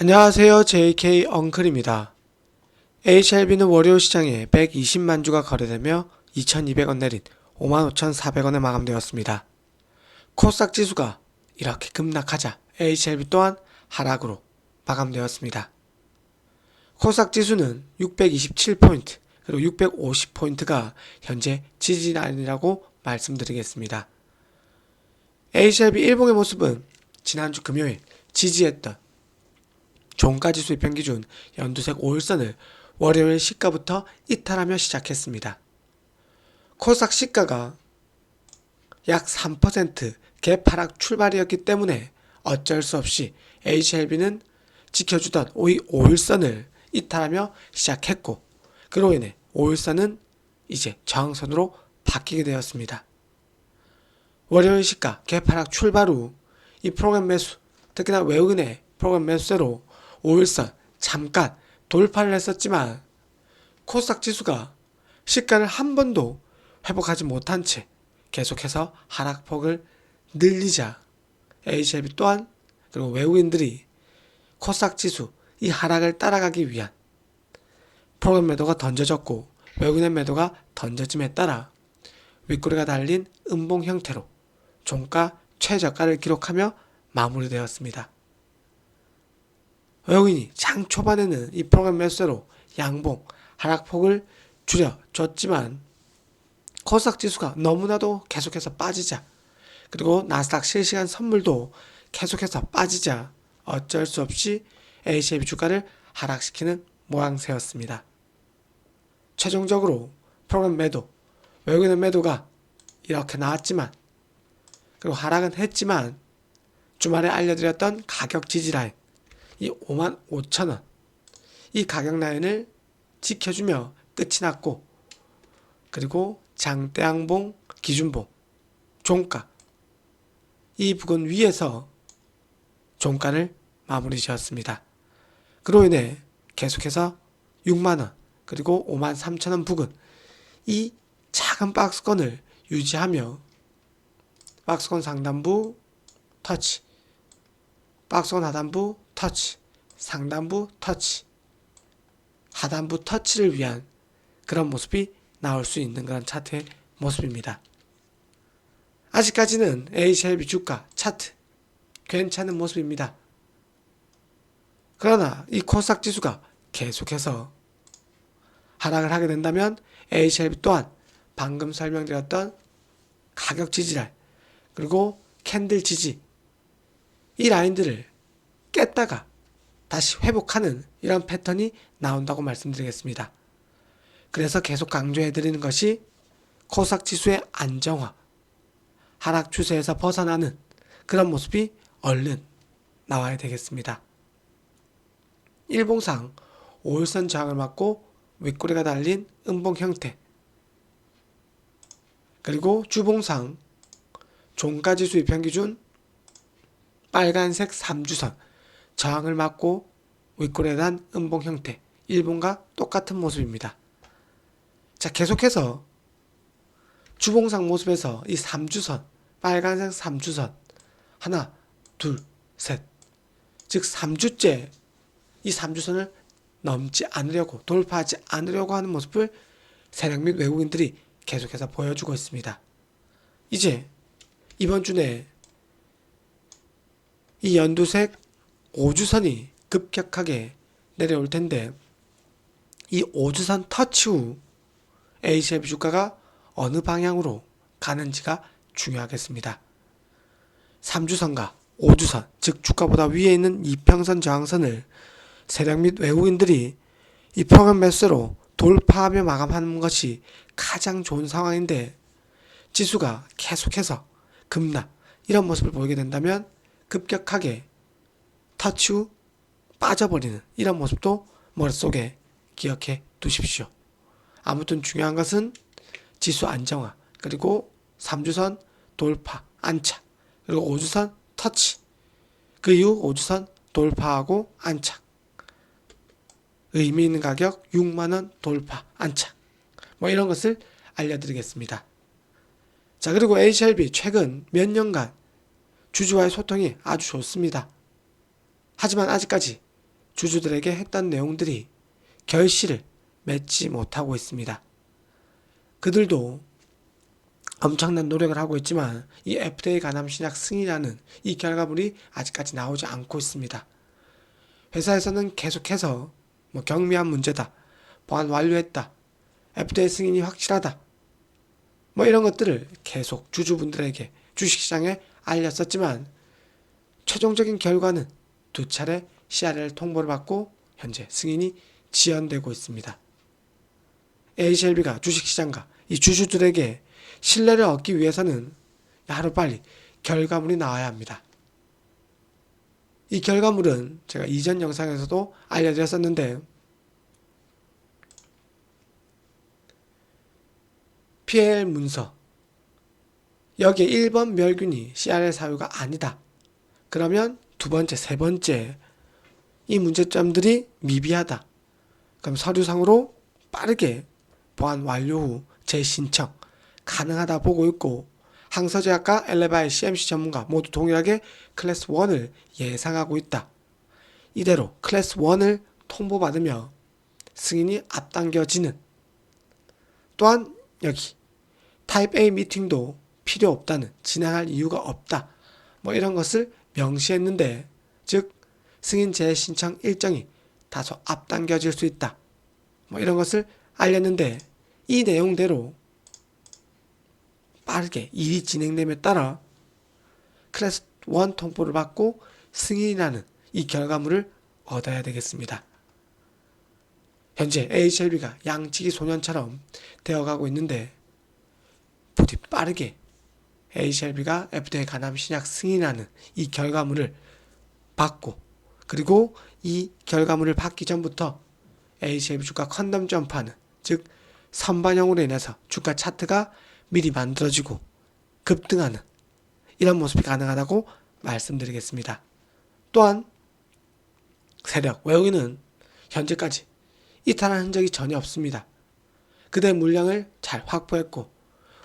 안녕하세요. JK 엉클입니다. HLB는 월요일 시장에 120만 주가 거래되며 2,200원 내린 55,400원에 마감되었습니다. 코스닥 지수가 이렇게 급락하자 HLB 또한 하락으로 마감되었습니다. 코스닥 지수는 627포인트 그리고 650포인트가 현재 지지 라인이라고 말씀드리겠습니다. HLB 일봉의 모습은 지난주 금요일 지지했던 종가지 수입 평 기준 연두색 5일선을 월요일 시가부터 이탈하며 시작했습니다. 코스닥 시가가 약 3%갭 하락 출발이었기 때문에 어쩔 수 없이 HLB는 지켜주던 5일선을 이탈하며 시작했고 그로 인해 5일선은 이제 저항선으로 바뀌게 되었습니다. 월요일 시가 갭 하락 출발 후 이 프로그램 매수 특히나 외국인의 프로그램 매수세로 5일선 잠깐 돌파를 했었지만 코스닥 지수가 시가를 한 번도 회복하지 못한 채 계속해서 하락폭을 늘리자 HLB 또한 그리고 외국인들이 코스닥 지수 이 하락을 따라가기 위한 프로그램 매도가 던져졌고 외국인의 매도가 던져짐에 따라 윗꼬리가 달린 음봉 형태로 종가 최저가를 기록하며 마무리되었습니다. 외국인이 장 초반에는 이 프로그램 매수세로 양봉 하락폭을 줄여줬지만 코스닥 지수가 너무나도 계속해서 빠지자 그리고 나스닥 실시간 선물도 계속해서 빠지자 어쩔 수 없이 HLB 주가를 하락시키는 모양새였습니다. 최종적으로 프로그램 매도, 외국인의 매도가 이렇게 나왔지만 그리고 하락은 했지만 주말에 알려드렸던 가격 지지 라인 이 5만 5천 원. 이 가격 라인을 지켜주며 끝이 났고, 그리고 장대양봉, 기준봉, 종가. 이 부근 위에서 종가를 마무리 지었습니다. 그로 인해 계속해서 6만원, 그리고 5만 3천원 부근. 이 작은 박스권을 유지하며 박스권 상단부 터치, 박스권 하단부 터치, 상단부 터치, 하단부 터치를 위한 그런 모습이 나올 수 있는 그런 차트의 모습입니다. 아직까지는 HLB 주가 차트 괜찮은 모습입니다. 그러나 이 코스닥 지수가 계속해서 하락을 하게 된다면 HLB 또한 방금 설명드렸던 가격 지지랄 그리고 캔들 지지 이 라인들을 깼다가 다시 회복하는 이런 패턴이 나온다고 말씀드리겠습니다. 그래서 계속 강조해 드리는 것이 코스닥 지수의 안정화, 하락 추세에서 벗어나는 그런 모습이 얼른 나와야 되겠습니다. 일봉상 5일선 저항을 맞고 윗꼬리가 달린 음봉 형태 그리고 주봉상 종가지수 입평기준 빨간색 3주선 저항을 맞고 윗골에 단 음봉 형태 일본과 똑같은 모습입니다. 자 계속해서 주봉상 모습에서 이 3주선 빨간색 3주선 하나 둘 셋 즉 3주째 이 3주선을 넘지 않으려고 돌파하지 않으려고 하는 모습을 세력 및 외국인들이 계속해서 보여주고 있습니다. 이제 이번 주 내에 이 연두색 5주선이 급격하게 내려올 텐데 이 5주선 터치 후 HLB 주가가 어느 방향으로 가는지가 중요하겠습니다. 3주선과 5주선, 즉 주가보다 위에 있는 이평선 저항선을 세력 및 외국인들이 이 프로그램 매수로 돌파하며 마감하는 것이 가장 좋은 상황인데 지수가 계속해서 급락 이런 모습을 보이게 된다면 급격하게 후 빠져버리는 이런 모습도 머릿속에 기억해 두십시오. 아무튼 중요한 것은 지수 안정화, 그리고 3주선 돌파, 안착, 그리고 5주선 터치, 그 이후 5주선 돌파하고 안착. 의미 있는 가격 6만원 돌파, 안착. 뭐 이런 것을 알려드리겠습니다. 자, 그리고 HLB 최근 몇 년간 주주와의 소통이 아주 좋습니다. 하지만 아직까지 주주들에게 했던 내용들이 결실을 맺지 못하고 있습니다. 그들도 엄청난 노력을 하고 있지만 이 FDA 간암 신약 승인이라는 이 결과물이 아직까지 나오지 않고 있습니다. 회사에서는 계속해서 뭐 경미한 문제다, 보안 완료했다, FDA 승인이 확실하다, 뭐 이런 것들을 계속 주주분들에게 주식시장에 알렸었지만 최종적인 결과는 두 차례 CRL 통보를 받고 현재 승인이 지연되고 있습니다. HLB가 주식시장과 이 주주들에게 신뢰를 얻기 위해서는 하루빨리 결과물이 나와야 합니다. 이 결과물은 제가 이전 영상에서도 알려드렸었는데 PL 문서 여기에 1번 멸균이 CRL 사유가 아니다. 그러면 두 번째, 세 번째 이 문제점들이 미비하다. 그럼 서류상으로 빠르게 보안 완료 후 재신청 가능하다 보고 있고 항서제약과 엘레바의 CMC 전문가 모두 동일하게 클래스 1을 예상하고 있다. 이대로 클래스 1을 통보받으며 승인이 앞당겨지는 또한 여기 타입 A 미팅도 필요 없다는 진행할 이유가 없다. 뭐 이런 것을 명시했는데 즉 승인 재신청 일정이 다소 앞당겨질 수 있다. 뭐 이런 것을 알렸는데 이 내용대로 빠르게 일이 진행됨에 따라 클래스 1 통보를 받고 승인이라는 이 결과물을 얻어야 되겠습니다. 현재 HLB가 양치기 소년처럼 되어가고 있는데 부디 빠르게 HLB가 FDA 간암 신약 승인하는 이 결과물을 받고 그리고 이 결과물을 받기 전부터 HLB 주가 컨덤 점프하는 즉 선반영으로 인해서 주가 차트가 미리 만들어지고 급등하는 이런 모습이 가능하다고 말씀드리겠습니다. 또한 세력 외국인은 현재까지 이탈한 흔적이 전혀 없습니다. 그대 물량을 잘 확보했고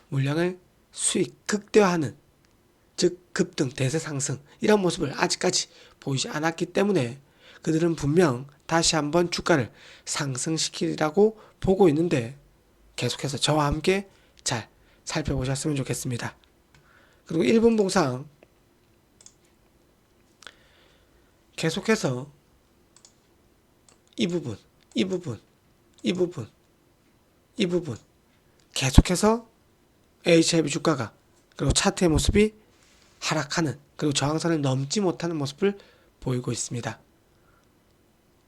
물량을 수익 극대화하는 즉 급등 대세 상승 이런 모습을 아직까지 보이지 않았기 때문에 그들은 분명 다시 한번 주가를 상승시키리라고 보고 있는데 계속해서 저와 함께 잘 살펴보셨으면 좋겠습니다. 그리고 1분 봉상 계속해서 이 부분, 이 부분, 이 부분, 이 부분 계속해서 HLB 주가가 그리고 차트의 모습이 하락하는 그리고 저항선을 넘지 못하는 모습을 보이고 있습니다.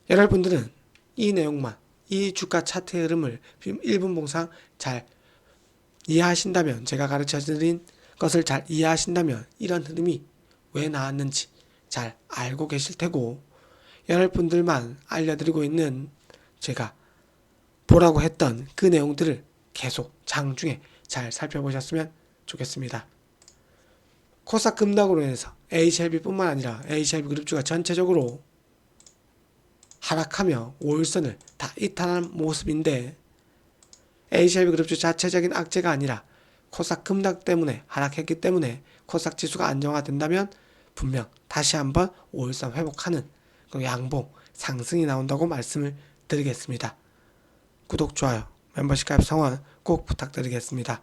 여러분들은 이 내용만 이 주가 차트의 흐름을 1분 봉상 잘 이해하신다면 제가 가르쳐 드린 것을 잘 이해하신다면 이런 흐름이 왜 나왔는지 잘 알고 계실 테고 여러분들만 알려드리고 있는 제가 보라고 했던 그 내용들을 계속 장중에 잘 살펴보셨으면 좋겠습니다. 코스닥 급락으로 인해서 HLB뿐만 아니라 HLB 그룹주가 전체적으로 하락하며 5일선을 다 이탈한 모습인데 HLB 그룹주 자체적인 악재가 아니라 코스닥 급락 때문에 하락했기 때문에 코스닥 지수가 안정화된다면 분명 다시 한번 5일선 회복하는 그 양봉 상승이 나온다고 말씀을 드리겠습니다. 구독, 좋아요, 멤버십 가입 성원 꼭 부탁드리겠습니다.